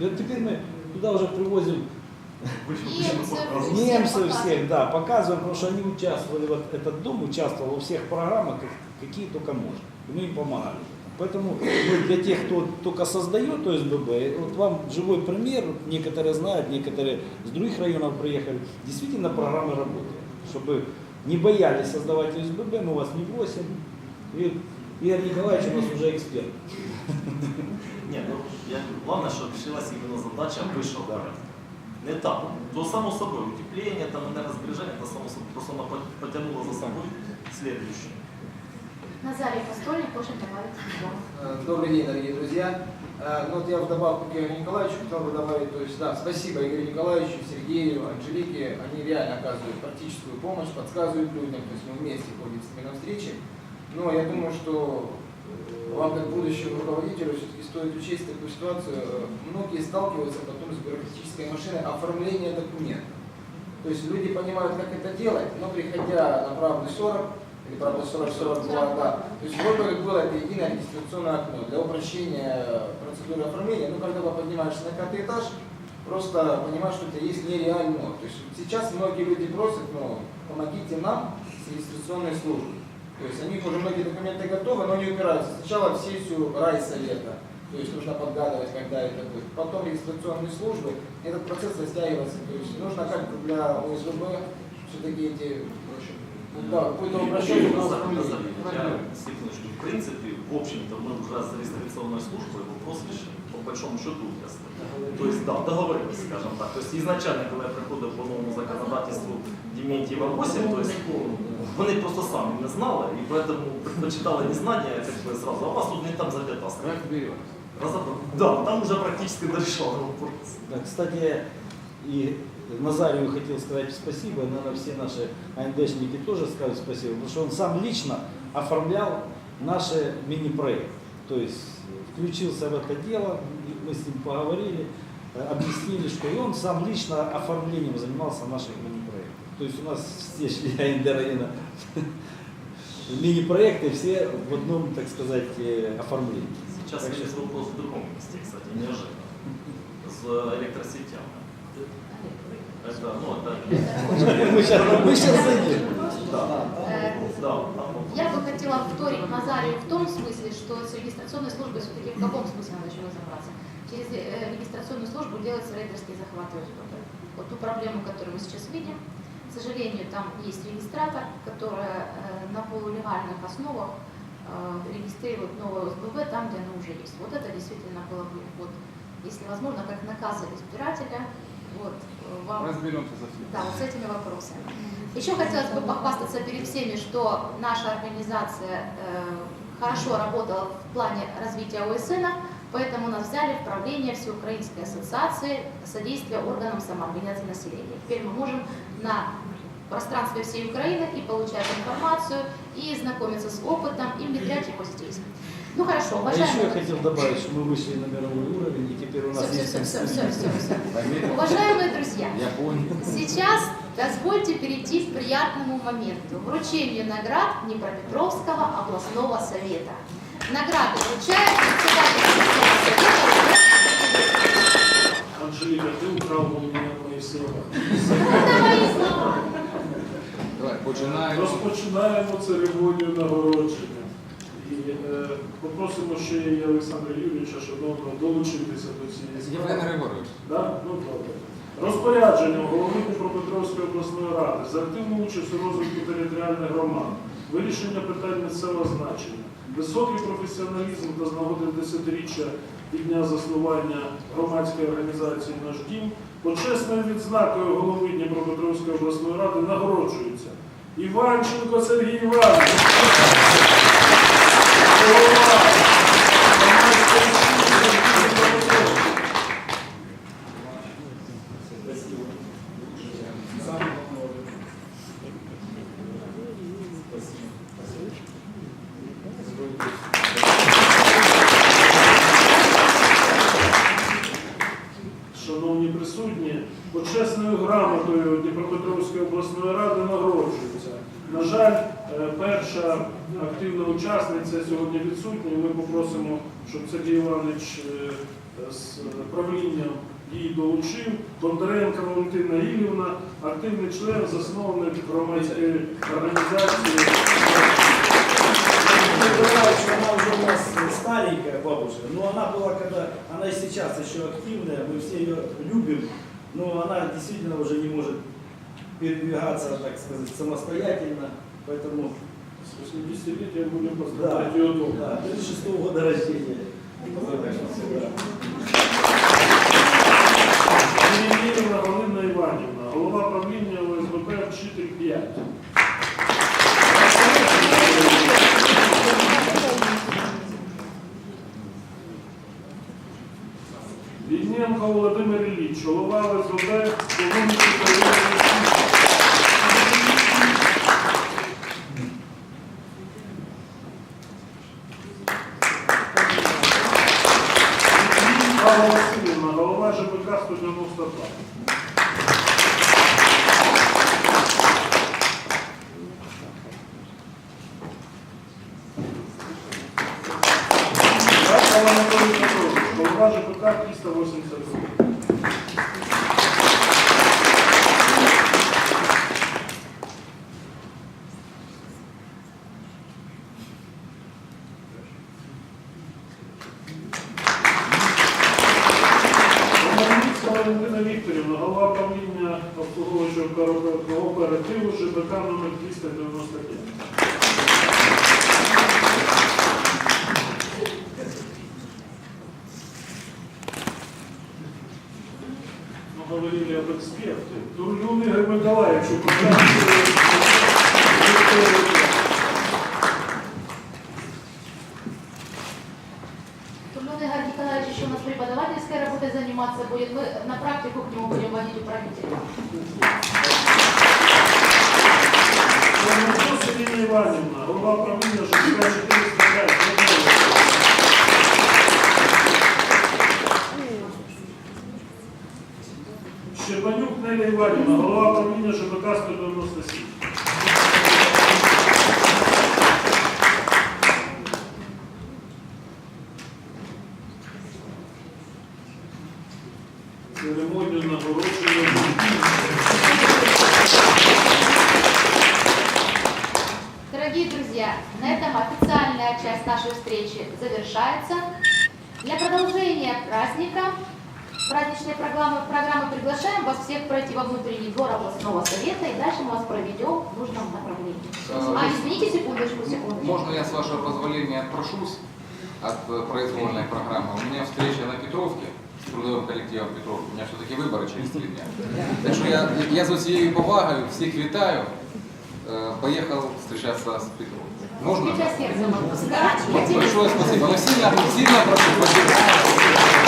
И вот теперь мы туда уже привозим Немцев, всех да, показываем, потому что они участвовали, вот этот дом участвовал во всех программах, как- какие только можно. И мы им помогали. Поэтому ну, для тех, кто только создает ОСББ, вот вам живой пример, некоторые знают, некоторые с других районов приехали, действительно программы работают. Чтобы не боялись создавать ОСББ, мы вас не бросим. И Игорь Николаевич у нас уже эксперт. Ні, ну я главное, щоб решилась іменно задача вищого порядку. Не так. То само собою, утеплення, там енергозбереження, це само собою, просто вона пот- потягнула за собою следующее. Назарий Постольник, хочет добавить. Э, Добрый день, дорогие друзья. Э, Ну, вот я в добавку к Игорю Николаевичу хотел бы добавить, то есть, да, спасибо Игорю Николаевичу, Сергею, Анжелике, они реально оказывают практическую помощь, подсказывают людям, то есть мы вместе ходим с ними на встречи. Но я думаю, что вам, как будущему руководителю, все-таки стоит учесть такую ситуацию. Многие сталкиваются потом с бюрократической машиной оформления документов. То есть люди понимают, как это делать, но приходя на правду 40, или правда 40-40 была, да, то есть вроде как было это единое регистрационное окно для упрощения процедуры оформления, но когда ты поднимаешься на пятый этаж, просто понимаешь, что тебя есть нереально. То есть сейчас многие люди просят, ну, помогите нам с регистрационной службой. То есть у них уже многие документы готовы, но не упираются. Сначала в сессию райсовета, то есть нужно подгадывать, когда это будет. Потом регистрационные службы, этот процесс растягивается. То есть нужно как бы для ОСББ все-таки эти, ну, да, какой-то оформление. Я секундочку, в принципе, в общем-то, мы уже с регистрационной службой вопрос решили, по большому счету ясно. То есть, да, договорились, скажем так. То есть изначально, когда я приходив по новому законодательству Дементьева 8, то есть вони просто самі не знали, і поэтому предпочитали незнання, как бы сразу, а у вас тут не там запята стоит. Да, там уже практически дорешал вопрос. Да, Кстати, и Назарию хотел сказать спасибо, и, наверное, все наши АНДшники тоже скажут спасибо, потому что он сам лично оформлял наши мини-проекты. То есть включился в это дело, и мы с ним поговорили, объяснили, что и он сам лично оформлением занимался наших мини-проектов. То есть у нас все члены АНД района мини-проекты все в одном, так сказать, э, оформлении. Сейчас Так есть вопрос в другом месте, кстати, неожиданно. С электросетями. Это, ну, это... Мы сейчас, мы сейчас зайдем. Да, Э, да. Я бы хотела вторить Назарию в том смысле, что с регистрационной службой все-таки в каком смысле надо еще разобраться. Через э, регистрационную службу делается рейдерский захват ОСББ. Вот ту проблему, которую мы сейчас видим, к сожалению, там есть регистратор, которая э, на полулегальных основах э, регистрирует новое ОСББ там, где оно уже есть. Вот это действительно было бы, вот, если возможно, как наказ избирателя, вот, э, вам Разберемся со всем. да, вот с этими вопросами. Еще хотелось бы похвастаться перед всеми, что наша организация э, хорошо работала в плане развития ОСН, поэтому нас взяли в правление Всеукраинской ассоциации содействия органам самоорганизации населения. Теперь мы можем на пространстве всей Украины и получать информацию, и знакомиться с опытом, и внедрять его здесь. Ну хорошо, А еще я уважаемые... хотел добавить, что мы вышли на мировой уровень, и теперь у нас Все, есть все, все, все, все, все. Уважаемые друзья, Я понял. Сейчас позвольте перейти к приятному моменту – вручению наград Днепропетровского областного совета. Награды вручает председатель совета. Анжелика, ты украл у меня мои слова. Это мои слова. Починаємо. Розпочинаємо церемонію нагородження. І е, попросимо ще і Олександра Юрійовича, шановного, долучитися до цієї Євген справи. Григорович. Да? Ну, добре. Розпорядженням голови Дніпропетровської обласної ради за активну участь у розвитку територіальних громад, вирішення питань місцевого значення, високий професіоналізм та з нагоди десятиріччя від дня заснування громадської організації Наш дім, почесною відзнакою голови Дніпропетровської обласної ради нагороджується Іванченко Сергій Іванович. Шановні присутні, почесною грамотою Дніпропетровської обласної ради нагороджується. На жаль, е, перша активна учасниця сьогодні відсутня. і Ми попросимо, щоб Сергій Іванович е, з е, правлінням її долучив. Бондаренко Валентина Ігівна, активний член, засновник громадської організації. Николаевич, она уже у нас старенькая бабушка, но она была когда, она и сейчас еще активная, мы все ее любим, но она действительно уже не может передвигаться, так сказать, самостоятельно, поэтому, З 80-ліття будемо да, поздравляти її дома. да, 36 года рождения. Поздравляем всегда. Ірина Галина Іванівна, голова правління ОСББ «Вчитель 5». Віднєнко Володимир Ілліч, голова ОСББ Світлана Олексіївна, голова ЖБК 192. Голова ЖБК 382. Валентина Вікторівна, голова правління обслуговуючого кооперативу ЖБК номер 295. Мы говорили об эксперте. Турлюн Игорь Николаевич, Туман Игорь Николаевич еще у нас преподавательской работой заниматься будет. Мы на практику к нему будем водить управителя. 405. Щербанюк Неля Іванівна, голова правління ЖБК 197. Церемонію нагородження. Дорогие друзья, на этом официальная часть нашей встречи завершается. Для продолжения праздника, праздничной программы, программы приглашаем вас всех пройти во внутренний двор областного совета и дальше мы вас проведем в нужном направлении. А, извините, секундочку, секундочку. Можно я, с вашего позволения, отпрошусь от э, произвольной программы? У меня встреча на Петровке с трудовым коллективом Петровки. У меня все-таки выборы через три дня. Так что я, я з усією повагою всіх вітаю. Э, Поехал встречаться с Петровкой. Можно? Сейчас сердце могу сказать. Я тебе Большое спасибо. Но сильно, сильно прошу поддержать.